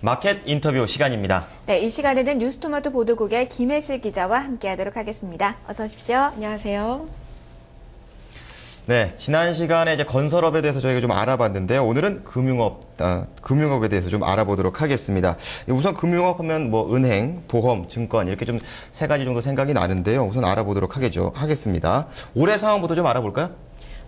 마켓 인터뷰 시간입니다. 네, 이 시간에는 뉴스토마토 보도국의 김혜실 기자와 함께하도록 하겠습니다. 어서 오십시오. 안녕하세요. 네, 지난 시간에 이제 건설업에 대해서 저희가 좀 알아봤는데요. 오늘은 금융업, 아, 금융업에 대해서 좀 알아보도록 하겠습니다. 우선 금융업 하면 뭐 은행, 보험, 증권 이렇게 좀 세 가지 정도 생각이 나는데요. 우선 알아보도록 하겠죠, 하겠습니다. 올해 상황부터 좀 알아볼까요?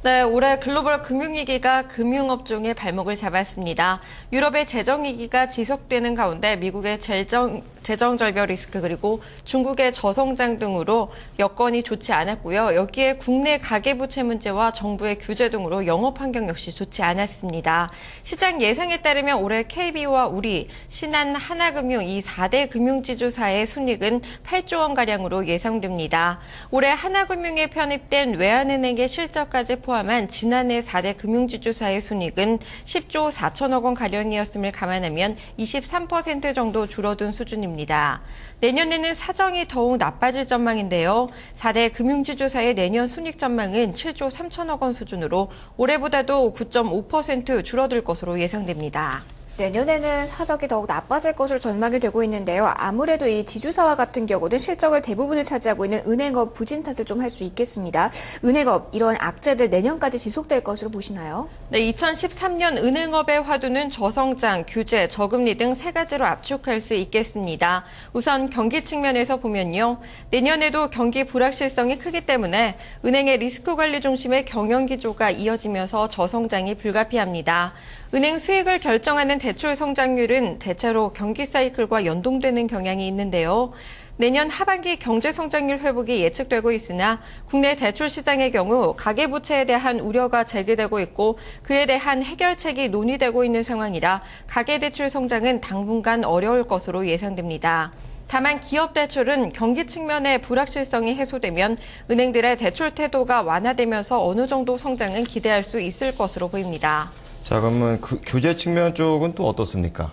네, 올해 글로벌 금융위기가 금융업종의 발목을 잡았습니다. 유럽의 재정위기가 지속되는 가운데 미국의 재정, 재정절벽 리스크 그리고 중국의 저성장 등으로 여건이 좋지 않았고요. 여기에 국내 가계부채 문제와 정부의 규제 등으로 영업 환경 역시 좋지 않았습니다. 시장 예상에 따르면 올해 KB와 우리, 신한, 하나금융 이 4대 금융지주사의 순익은 8조 원가량으로 예상됩니다. 올해 하나금융에 편입된 외환은행의 실적까지 포 함한 지난해 4대 금융지주사의 순익은 10조 4천억 원 가량이었음을 감안하면 23% 정도 줄어든 수준입니다. 내년에는 사정이 더욱 나빠질 전망인데요. 4대 금융지주사의 내년 순익 전망은 7조 3천억 원 수준으로 올해보다도 9.5% 줄어들 것으로 예상됩니다. 내년에는 사적이 더욱 나빠질 것으로 전망이 되고 있는데요. 아무래도 이 지주사와 같은 경우는 실적을 대부분을 차지하고 있는 은행업 부진 탓을 좀 할 수 있겠습니다. 은행업 이런 악재들 내년까지 지속될 것으로 보시나요? 네, 2013년 은행업의 화두는 저성장, 규제, 저금리 등 세 가지로 압축할 수 있겠습니다. 우선 경기 측면에서 보면요. 내년에도 경기 불확실성이 크기 때문에 은행의 리스크 관리 중심의 경영 기조가 이어지면서 저성장이 불가피합니다. 은행 수익을 결정하는 대출 성장률은 대체로 경기 사이클과 연동되는 경향이 있는데요. 내년 하반기 경제 성장률 회복이 예측되고 있으나 국내 대출 시장의 경우 가계부채에 대한 우려가 제기되고 있고 그에 대한 해결책이 논의되고 있는 상황이라 가계대출 성장은 당분간 어려울 것으로 예상됩니다. 다만 기업 대출은 경기 측면의 불확실성이 해소되면 은행들의 대출 태도가 완화되면서 어느 정도 성장은 기대할 수 있을 것으로 보입니다. 자, 그러면 그 규제 측면 쪽은 또 어떻습니까?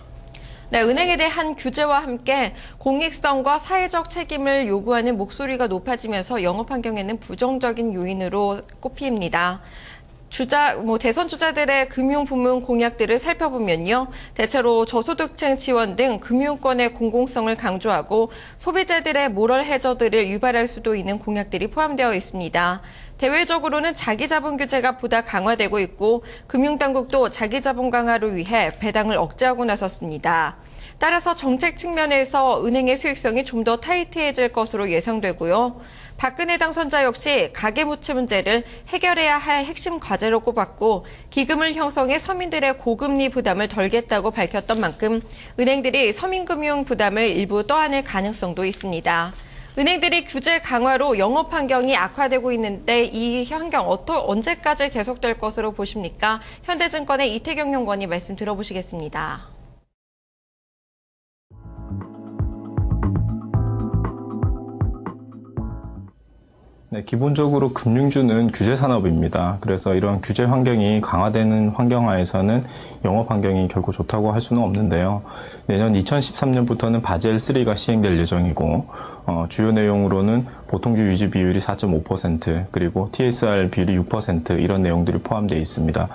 네, 은행에 대한 규제와 함께 공익성과 사회적 책임을 요구하는 목소리가 높아지면서 영업 환경에는 부정적인 요인으로 꼽힙니다. 주자, 뭐 대선 주자들의 금융 부문 공약들을 살펴보면요. 대체로 저소득층 지원 등 금융권의 공공성을 강조하고 소비자들의 모럴 해저들을 유발할 수도 있는 공약들이 포함되어 있습니다. 대외적으로는 자기 자본 규제가 보다 강화되고 있고 금융당국도 자기 자본 강화를 위해 배당을 억제하고 나섰습니다. 따라서 정책 측면에서 은행의 수익성이 좀 더 타이트해질 것으로 예상되고요. 박근혜 당선자 역시 가계부채 문제를 해결해야 할 핵심 과제로 꼽았고 기금을 형성해 서민들의 고금리 부담을 덜겠다고 밝혔던 만큼 은행들이 서민금융 부담을 일부 떠안을 가능성도 있습니다. 은행들이 규제 강화로 영업 환경이 악화되고 있는데 이 환경 어떠, 언제까지 계속될 것으로 보십니까? 현대증권의 이태경 연구원이 말씀 들어보시겠습니다. 네, 기본적으로 금융주는 규제 산업입니다. 그래서 이런 규제 환경이 강화되는 환경하에서는 영업 환경이 결코 좋다고 할 수는 없는데요. 내년 2013년부터는 바젤 3가 시행될 예정이고 어, 주요 내용으로는 보통주 유지 비율이 4.5% 그리고 TSR 비율이 6% 이런 내용들이 포함되어 있습니다.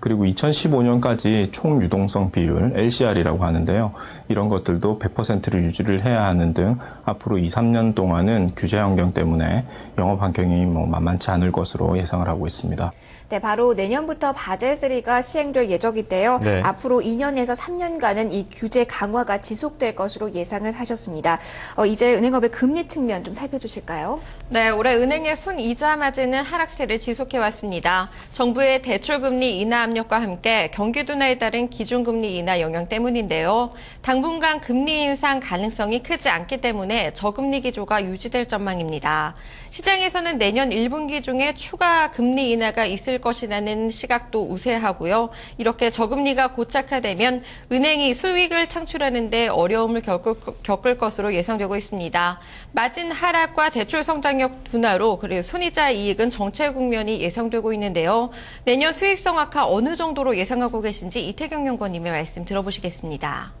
그리고 2015년까지 총 유동성 비율 LCR이라고 하는데요. 이런 것들도 100%를 유지를 해야 하는 등 앞으로 2, 3년 동안은 규제 환경 때문에 영업 환경이 뭐 만만치 않을 것으로 예상을 하고 있습니다. 네, 바로 내년부터 바젤3가 시행될 예정인데요. 네. 앞으로 2년에서 3년간은 이 규제 강화가 지속될 것으로 예상을 하셨습니다. 어, 이제 은행업의 금리 측면 좀 살펴주실까요? 네, 올해 은행의 순이자 마진은 하락세를 지속해왔습니다. 정부의 대출금리 인하 압력과 함께 경기 둔화에 따른 기준금리 인하 영향 때문인데요. 당분간 금리 인상 가능성이 크지 않기 때문에 저금리 기조가 유지될 전망입니다. 시장에서는 내년 1분기 중에 추가 금리 인하가 있을 것이라는 시각도 우세하고요. 이렇게 저금리가 고착화되면 은행이 수익을 창출하는 데 어려움을 겪을, 겪을 것으로 예상되고 있습니다. 마진 하락과 대출 성장력 둔화로 그리고 순이자 이익은 정체 국면이 예상되고 있는데요. 내년 수익성 악화 어느 정도로 예상하고 계신지 이태경 연구원님의 말씀 들어보시겠습니다.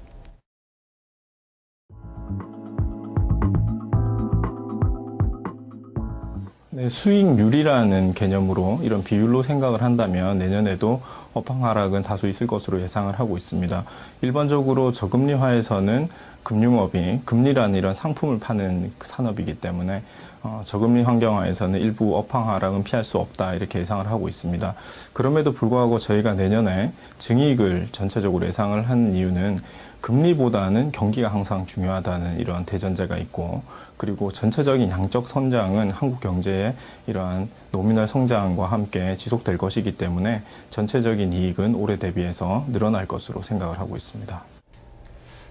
네, 수익률이라는 개념으로 이런 비율로 생각을 한다면 내년에도 업황 하락은 다소 있을 것으로 예상을 하고 있습니다. 일반적으로 저금리화에서는 금융업이 금리라는 이런 상품을 파는 산업이기 때문에 어, 저금리 환경하에서는 일부 업황 하락은 피할 수 없다 이렇게 예상을 하고 있습니다. 그럼에도 불구하고 저희가 내년에 증이익을 전체적으로 예상을 한 이유는 금리보다는 경기가 항상 중요하다는 이러한 대전제가 있고 그리고 전체적인 양적 성장은 한국 경제의 이러한 노미널 성장과 함께 지속될 것이기 때문에 전체적인 이익은 올해 대비해서 늘어날 것으로 생각을 하고 있습니다.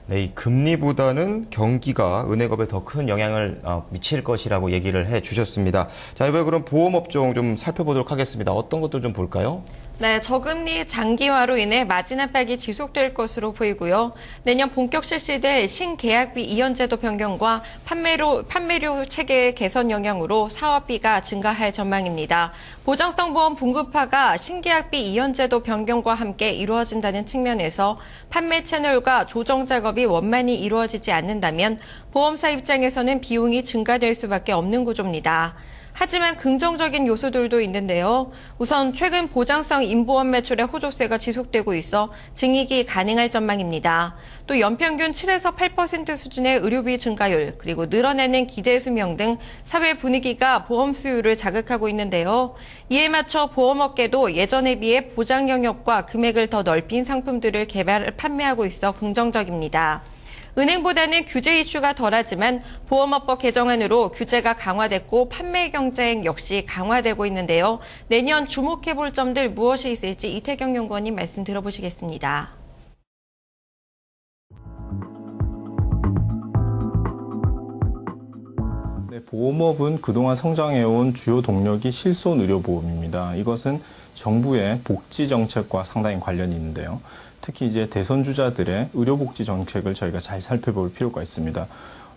네, 이 금리보다는 경기가 은행업에 더 큰 영향을 어, 미칠 것이라고 얘기를 해 주셨습니다. 자, 이번에 그럼 보험업종 좀 살펴보도록 하겠습니다. 어떤 것도 좀 볼까요? 네, 저금리 장기화로 인해 마진 압박이 지속될 것으로 보이고요. 내년 본격 실시될 신계약비 이연제도 변경과 판매로, 판매료 체계 개선 영향으로 사업비가 증가할 전망입니다. 보장성 보험 분급화가 신계약비 이연제도 변경과 함께 이루어진다는 측면에서 판매 채널과 조정 작업이 원만히 이루어지지 않는다면 보험사 입장에서는 비용이 증가될 수밖에 없는 구조입니다. 하지만 긍정적인 요소들도 있는데요. 우선 최근 보장성 인보험 매출의 호조세가 지속되고 있어 증익이 가능할 전망입니다. 또 연평균 7에서 8% 수준의 의료비 증가율, 그리고 늘어나는 기대 수명 등 사회 분위기가 보험 수요를 자극하고 있는데요. 이에 맞춰 보험업계도 예전에 비해 보장 영역과 금액을 더 넓힌 상품들을 개발, 판매하고 있어 긍정적입니다. 은행보다는 규제 이슈가 덜하지만 보험업법 개정안으로 규제가 강화됐고 판매 경쟁 역시 강화되고 있는데요. 내년 주목해 볼 점들 무엇이 있을지 이태경 연구원님 말씀 들어보시겠습니다. 네, 보험업은 그동안 성장해온 주요 동력이 실손 의료보험입니다. 이것은 정부의 복지 정책과 상당히 관련이 있는데요. 특히 이제 대선 주자들의 의료복지 정책을 저희가 잘 살펴볼 필요가 있습니다.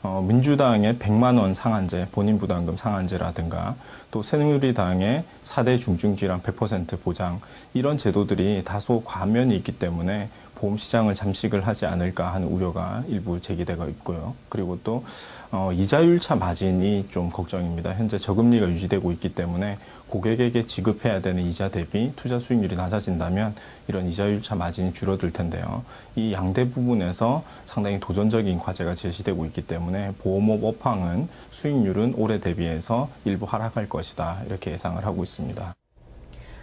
어, 민주당의 100만 원 상한제, 본인 부담금 상한제라든가 또 새누리당의 4대 중증 질환 100% 보장 이런 제도들이 다소 과면이 있기 때문에 보험 시장을 잠식을 하지 않을까 하는 우려가 일부 제기되고 있고요. 그리고 또 어, 이자율차 마진이 좀 걱정입니다. 현재 저금리가 유지되고 있기 때문에 고객에게 지급해야 되는 이자 대비 투자 수익률이 낮아진다면 이런 이자율차 마진이 줄어들 텐데요. 이 양대 부분에서 상당히 도전적인 과제가 제시되고 있기 때문에 보험업 업황은 수익률은 올해 대비해서 일부 하락할 것이다 이렇게 예상을 하고 있습니다.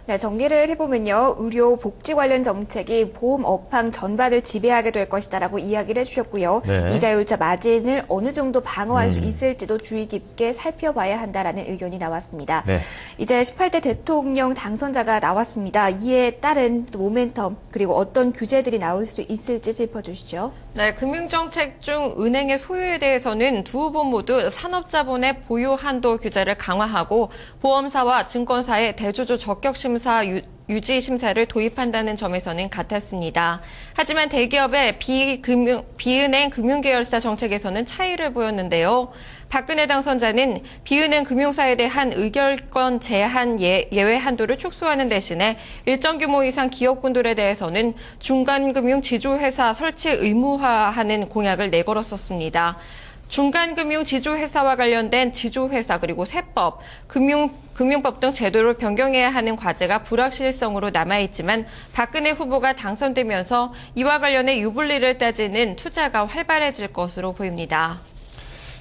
네, 정리를 해보면요. 의료 복지 관련 정책이 보험 업황 전반을 지배하게 될 것이다라고 이야기를 해주셨고요. 네. 이자율자 마진을 어느 정도 방어할 수 있을지도 주의 깊게 살펴봐야 한다라는 의견이 나왔습니다. 네. 이제 18대 대통령 당선자가 나왔습니다. 이에 따른 또 모멘텀 그리고 어떤 규제들이 나올 수 있을지 짚어주시죠. 네, 금융정책 중 은행의 소유에 대해서는 두 후보 모두 산업자본의 보유 한도 규제를 강화하고 보험사와 증권사의 대주주 적격 심사 유, 유지 심사를 도입한다는 점에서는 같았습니다. 하지만 대기업의 비금융, 비은행 금융계열사 정책에서는 차이를 보였는데요. 박근혜 당선자는 비은행 금융사에 대한 의결권 제한 예, 예외 한도를 축소하는 대신에 일정 규모 이상 기업군들에 대해서는 중간금융 지주회사 설치 의무화하는 공약을 내걸었었습니다. 중간금융 지주회사와 관련된 지주회사 그리고 세법, 금융, 금융법 등 제도를 변경해야 하는 과제가 불확실성으로 남아있지만 박근혜 후보가 당선되면서 이와 관련해 유불리를 따지는 투자가 활발해질 것으로 보입니다.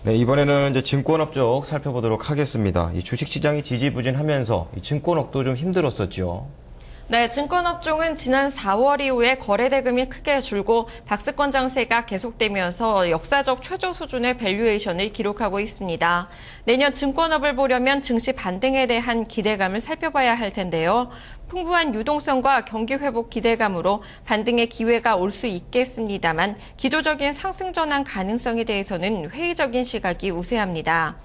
네, 이번에는 이제 증권업 쪽 살펴보도록 하겠습니다. 이 주식시장이 지지부진하면서 이 증권업도 좀 힘들었었죠. 네, 증권업종은 지난 4월 이후에 거래 대금이 크게 줄고 박스권 장세가 계속되면서 역사적 최저 수준의 밸류에이션을 기록하고 있습니다. 내년 증권업을 보려면 증시 반등에 대한 기대감을 살펴봐야 할 텐데요. 풍부한 유동성과 경기 회복 기대감으로 반등의 기회가 올 수 있겠습니다만 기조적인 상승 전환 가능성에 대해서는 회의적인 시각이 우세합니다.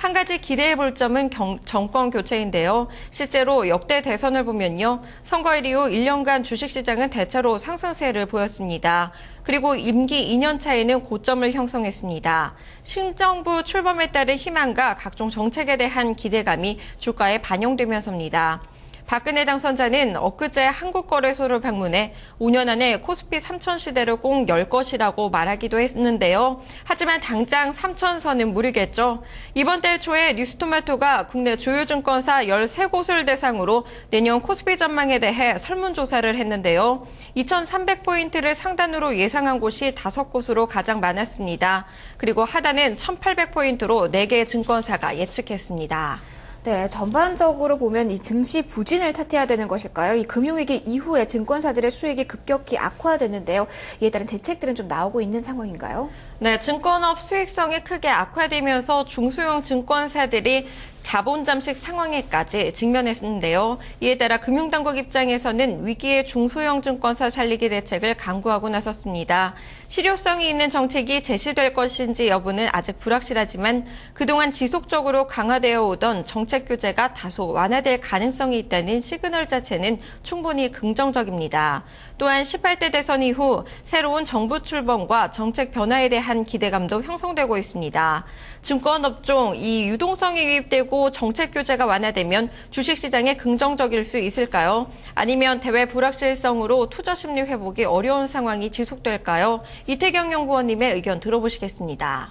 한 가지 기대해 볼 점은 경- 정권 교체인데요. 실제로 역대 대선을 보면요. 선거일 이후 1년간 주식시장은 대체로 상승세를 보였습니다. 그리고 임기 2년 차에는 고점을 형성했습니다. 신정부 출범에 따른 희망과 각종 정책에 대한 기대감이 주가에 반영되면서입니다. 박근혜 당선자는 엊그제 한국거래소를 방문해 5년 안에 코스피 3천 시대를 꼭 열 것이라고 말하기도 했는데요. 하지만 당장 3천 선은 무리겠죠. 이번 달 초에 뉴스토마토가 국내 주요 증권사 13곳을 대상으로 내년 코스피 전망에 대해 설문조사를 했는데요. 2,300포인트를 상단으로 예상한 곳이 5곳으로 가장 많았습니다. 그리고 하단은 1,800포인트로 4개 증권사가 예측했습니다. 네, 전반적으로 보면 이 증시 부진을 탓해야 되는 것일까요? 이 금융위기 이후에 증권사들의 수익이 급격히 악화됐는데요. 이에 따른 대책들은 좀 나오고 있는 상황인가요? 네, 증권업 수익성이 크게 악화되면서 중소형 증권사들이 자본 잠식 상황에까지 직면했는데요. 이에 따라 금융당국 입장에서는 위기의 중소형 증권사 살리기 대책을 강구하고 나섰습니다. 실효성이 있는 정책이 제시될 것인지 여부는 아직 불확실하지만 그동안 지속적으로 강화되어 오던 정책 규제가 다소 완화될 가능성이 있다는 시그널 자체는 충분히 긍정적입니다. 또한 18대 대선 이후 새로운 정부 출범과 정책 변화에 대한 기대감도 형성되고 있습니다. 증권업종 이 유동성이 유입되고 정책 규제가 완화되면 주식시장에 긍정적일 수 있을까요? 아니면 대외 불확실성으로 투자 심리 회복이 어려운 상황이 지속될까요? 이태경 연구원님의 의견 들어보시겠습니다.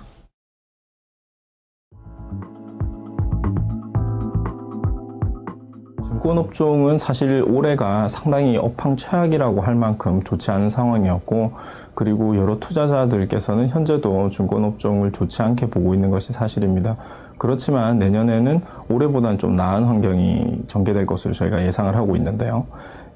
증권업종은 사실 올해가 상당히 업황 최악이라고 할 만큼 좋지 않은 상황이었고 그리고 여러 투자자들께서는 현재도 증권업종을 좋지 않게 보고 있는 것이 사실입니다. 그렇지만 내년에는 올해보다는 좀 나은 환경이 전개될 것으로 저희가 예상을 하고 있는데요.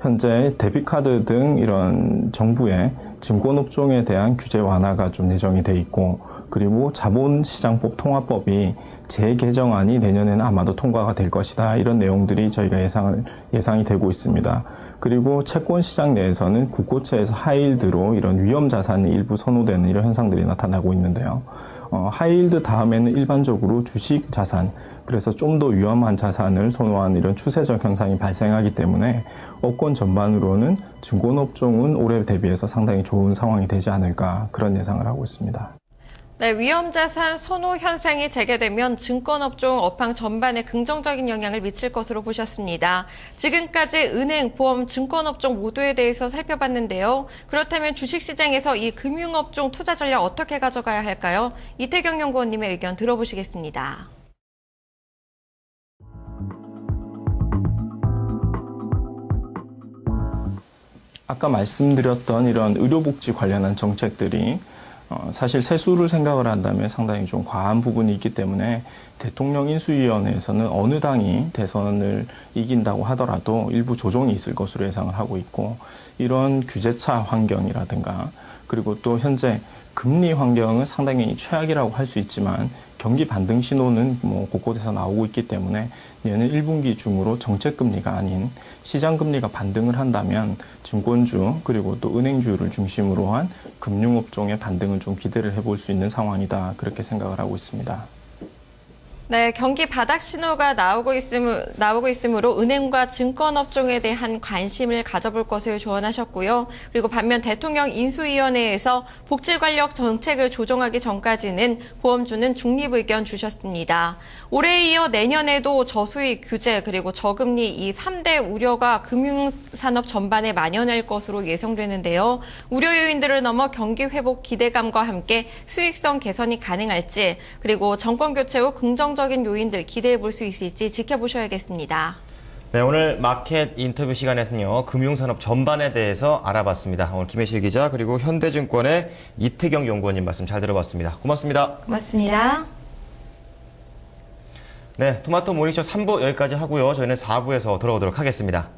현재 데비카드 등 이런 정부의 증권업종에 대한 규제 완화가 좀 예정이 돼 있고 그리고 자본시장법 통합법이 재개정안이 내년에는 아마도 통과가 될 것이다. 이런 내용들이 저희가 예상을, 예상이 되고 있습니다. 그리고 채권 시장 내에서는 국고채에서 하이힐드로 이런 위험 자산이 일부 선호되는 이런 현상들이 나타나고 있는데요. 어, 하이힐드 다음에는 일반적으로 주식 자산, 그래서 좀 더 위험한 자산을 선호하는 이런 추세적 현상이 발생하기 때문에 업권 전반으로는 증권업종은 올해 대비해서 상당히 좋은 상황이 되지 않을까 그런 예상을 하고 있습니다. 네, 위험자산 선호 현상이 재개되면 증권업종 업황 전반에 긍정적인 영향을 미칠 것으로 보셨습니다. 지금까지 은행, 보험, 증권업종 모두에 대해서 살펴봤는데요. 그렇다면 주식시장에서 이 금융업종 투자 전략 어떻게 가져가야 할까요? 이태경 연구원님의 의견 들어보시겠습니다. 아까 말씀드렸던 이런 의료복지 관련한 정책들이 어, 사실 세수를 생각을 한다면 상당히 좀 과한 부분이 있기 때문에 대통령 인수위원회에서는 어느 당이 대선을 이긴다고 하더라도 일부 조정이 있을 것으로 예상을 하고 있고 이런 규제차 환경이라든가 그리고 또 현재 금리 환경은 상당히 최악이라고 할 수 있지만 경기 반등 신호는 뭐 곳곳에서 나오고 있기 때문에 내년 1분기 중으로 정책 금리가 아닌 시장 금리가 반등을 한다면 증권주 그리고 또 은행주를 중심으로 한 금융업종의 반등을 좀 기대를 해볼 수 있는 상황이다 그렇게 생각을 하고 있습니다. 네, 경기 바닥 신호가 나오고 있음, 나오고 있으므로 은행과 증권업종에 대한 관심을 가져볼 것을 조언하셨고요. 그리고 반면 대통령 인수위원회에서 복지관력 정책을 조정하기 전까지는 보험주는 중립 의견 주셨습니다. 올해에 이어 내년에도 저수익 규제 그리고 저금리 이 3대 우려가 금융산업 전반에 만연할 것으로 예상되는데요. 우려 요인들을 넘어 경기 회복 기대감과 함께 수익성 개선이 가능할지 그리고 정권 교체 후 긍정적 인 요인들 기대해 볼 수 있을지 지켜보셔야겠습니다. 네, 오늘 마켓 인터뷰 시간에서는요, 금융산업 전반에 대해서 알아봤습니다. 오늘 김혜실 기자, 그리고 현대증권의 이태경 연구원님 말씀 잘 들어봤습니다. 고맙습니다. 고맙습니다. 네, 토마토 모닝쇼 3부 여기까지 하고요. 저희는 4부에서 돌아오도록 하겠습니다.